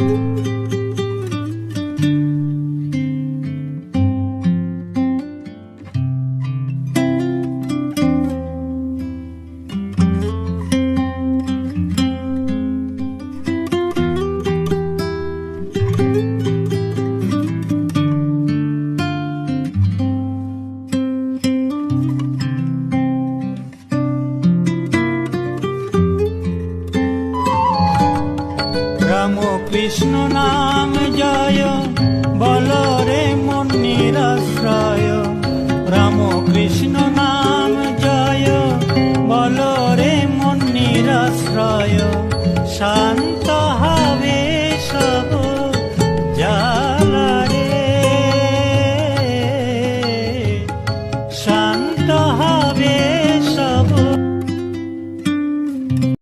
Música Krishna নাম জয়, বল রে মন রাম কৃষ্ণ নাম জয়, বল রে মন শান্ত হবে সব জালারে শান্ত হবে